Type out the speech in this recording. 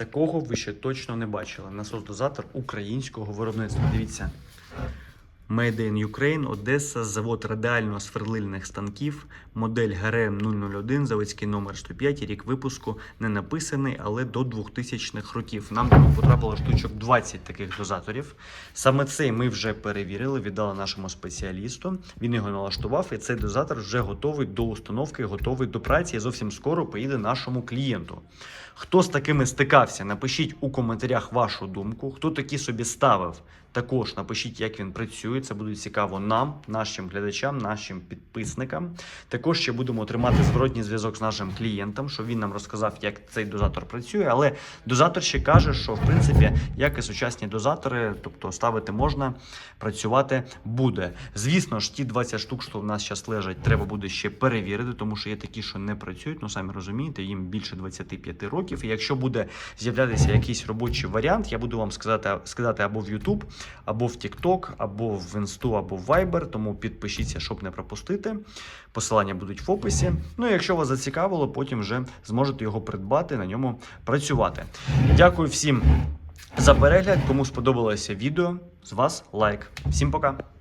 Такого ви ще точно не бачили. Насос-дозатор українського виробництва. Дивіться. Made in Ukraine, Одеса, завод радіально-сверлильних станків, модель ГРМ 001, заводський номер 105, рік випуску не написаний, але до 2000-х років. Нам потрапило штучок 20 таких дозаторів. Саме цей ми вже перевірили, віддали нашому спеціалісту. Він його налаштував, і цей дозатор вже готовий до установки, готовий до праці. І зовсім скоро поїде нашому клієнту. Хто з такими стикався, напишіть у коментарях вашу думку. Хто такі собі ставив, також напишіть, як він працює. Це буде цікаво нам, нашим глядачам, нашим підписникам. Також ще будемо тримати зворотній зв'язок з нашим клієнтом, щоб він нам розказав, як цей дозатор працює. Але дозатор ще каже, що в принципі, як і сучасні дозатори, тобто ставити можна, працювати буде. Звісно ж, ті 20 штук, що в нас зараз лежать, треба буде ще перевірити, тому що є такі, що не працюють. Ну самі розумієте, їм більше 25 років. І якщо буде з'являтися якийсь робочий варіант, я буду вам сказати, сказати або в YouTube, або в TikTok, або в Інсту, або в Viber. Тому підпишіться, щоб не пропустити. Посилання будуть в описі. Ну і якщо вас зацікавило, потім вже зможете його придбати, на ньому працювати. Дякую всім за перегляд. Кому сподобалося відео, з вас лайк. Всім пока.